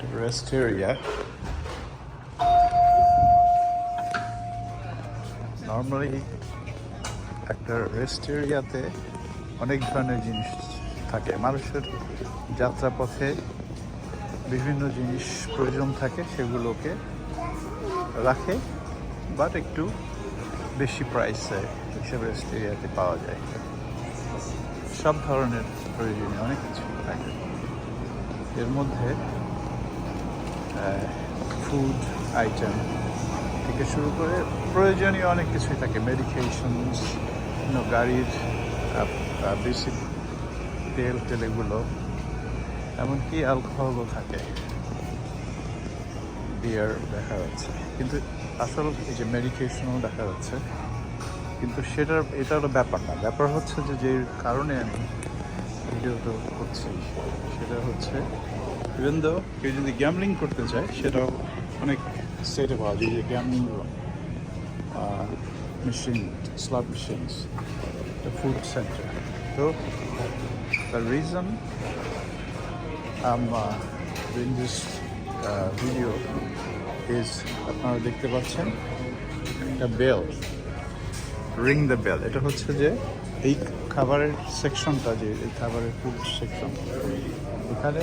Rest area normally একটা rest এরিয়াতে অনেক ধরনের জিনিস থাকে। মানুষের যাত্রাপথে বিভিন্ন জিনিস প্রয়োজন থাকে, সেগুলোকে রাখে বাট একটু বেশি প্রাইসে হিসেবে রেস্ট এরিয়াতে পাওয়া যায়। সব ধরনের প্রয়োজনীয় অনেক কিছু থাকে। এর মধ্যে ফুড আইটেম থেকে শুরু করে প্রয়োজনীয় অনেক কিছুই থাকে। মেডিকেশনস গাড়ির বেসিক তেল তেল এগুলো, এমনকি অ্যালকোহলও থাকে। বিয়ার দেখা যাচ্ছে। কিন্তু আসল এই যে মেডিকেশনও দেখা যাচ্ছে। কিন্তু সেটার এটা এটার ব্যাপার না। ব্যাপার হচ্ছে যে যে কারণে আমি ভিডিওটা করছি, সেটা হচ্ছে ইভেন দো কেউ যদি গ্যামলিং করতে চায় সেটাও অনেক সেটে পাওয়া যায় যে gambling machine slot machines the food center. So the reason I'm uh, doing this uh, আপনারা দেখতে পাচ্ছেন একটা বেল রিং দ্য বেল এটা হচ্ছে যে এই খাবারের সেকশনটা যে এই খাবারের ফুড সেকশন এখানে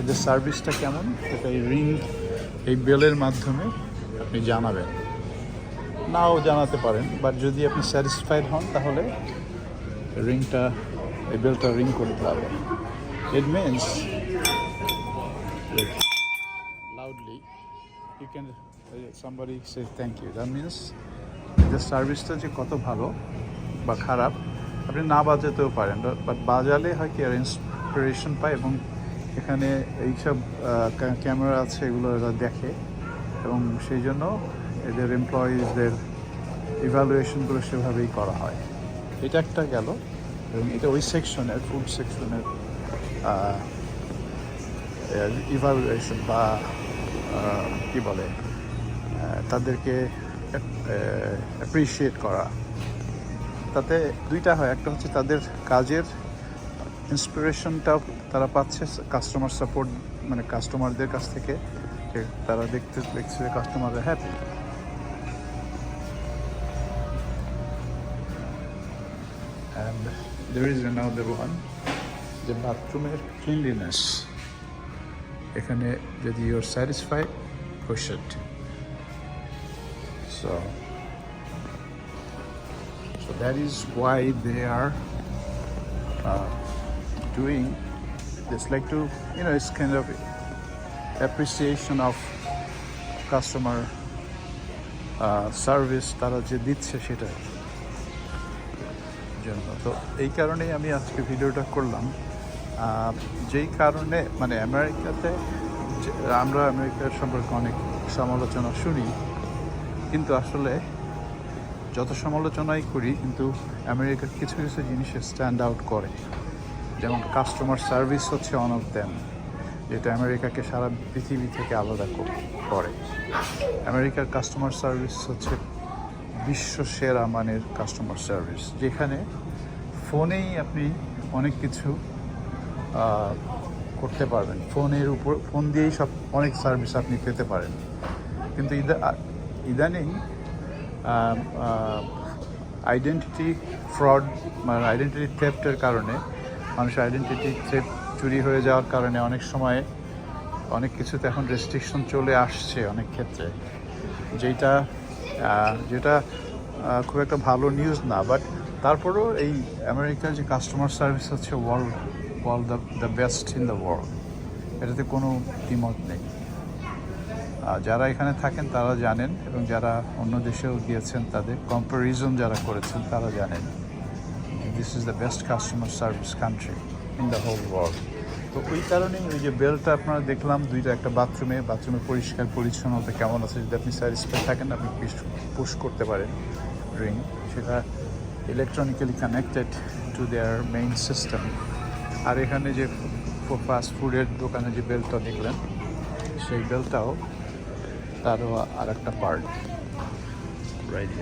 এদের সার্ভিসটা কেমন, সেটা এই রিং এই বেলের মাধ্যমে আপনি জানাবেন। নাও জানাতে পারেন বাট যদি আপনি স্যাটিসফাইড হন, তাহলে রিংটা এই বেলটা রিং করতে হবে it means loudly you can somebody say thank you that means এদের সার্ভিসটা যে কত ভালো বা খারাপ, আপনি না বাজাতেও পারেন বাট বাজালে হয় কি আর ইন্সপিরেশন পায় এবং এখানে এইসব ক্যামেরা আছে, এগুলো এরা দেখে। এবং সেই জন্য এদের এমপ্লয়িজদের ইভ্যালুয়েশনগুলো সেভাবেই করা হয়। এটা একটা গেল। এবং এটা ওই সেকশনের ফুড সেকশনের ইভ্যালুয়েশন বা কী বলে তাদেরকে অ্যাপ্রিসিয়েট করা। তাতে দুইটা হয়। একটা হচ্ছে তাদের কাজের ইন্সপিরেশনটাও তারা পাচ্ছে কাস্টমার সাপোর্ট মানে কাস্টমারদের কাছ থেকে তারা দেখতে দেখছে যে কাস্টমাররা happy and there is another one যে বাথরুমের ক্লিনলিনেস এখানে যদি your satisfied question So, so that is why they are uh, doing this, like to, you know, it's kind of appreciation of customer uh, service তারা যে দিচ্ছে সেটা জন্য। তো এই কারণেই আমি আজকে ভিডিওটা করলাম। যেই কারণে মানে আমেরিকাতে আমরা আমেরিকার সম্পর্কে অনেক সমালোচনা শুনি কিন্তু আসলে যত সমালোচনাই করি কিন্তু আমেরিকার কিছু কিছু জিনিসে স্ট্যান্ড আউট করে। যেমন কাস্টমার সার্ভিস হচ্ছে অন অফ দেম যেটা আমেরিকাকে সারা পৃথিবী থেকে আলাদা করে আমেরিকার কাস্টমার সার্ভিস হচ্ছে বিশ্ব সেরা মানের কাস্টমার সার্ভিস যেখানে ফোনেই আপনি অনেক কিছু করতে পারবেন। ফোনের উপর, ফোন দিয়েই সব, অনেক সার্ভিস আপনি পেতে পারেন। কিন্তু ইদা- ইদানিং আইডেন্টিটি ফ্রড মানে আইডেন্টিটি থেফটের কারণে মানুষের আইডেন্টিটি চুরি হয়ে যাওয়ার কারণে অনেক সময় অনেক কিছুতে এখন রেস্ট্রিকশন চলে আসছে অনেক ক্ষেত্রে। যেটা যেটা খুব একটা ভালো নিউজ না বাট তারপরেও এই আমেরিকার যে কাস্টমার সার্ভিস হচ্ছে world world the the best in the world এটাতে কোনো দ্বিমত নেই। যারা এখানে থাকেন তারা জানেন এবং যারা অন্য দেশেও গিয়েছেন তাদের কম্পারিজন যারা করেছেন তারা জানেন। This is the best customer service country in the whole world তো ওই কারণেই ওই যে বেলটা আপনারা দেখলাম, দুইটা একটা বাথরুমে বাথরুমে পরিষ্কার, পরিচ্ছন্নতা কেমন আছে যদি আপনি স্যাটিসফাই থাকেন, আপনি পুশ করতে পারেন রিং সেটা electronically connected to their main system আর এখানে যে ফাস্ট ফুডের দোকানে যে বেলটা দেখলেন, সেই বেলটাও তারও আর একটা পার্ট রাইট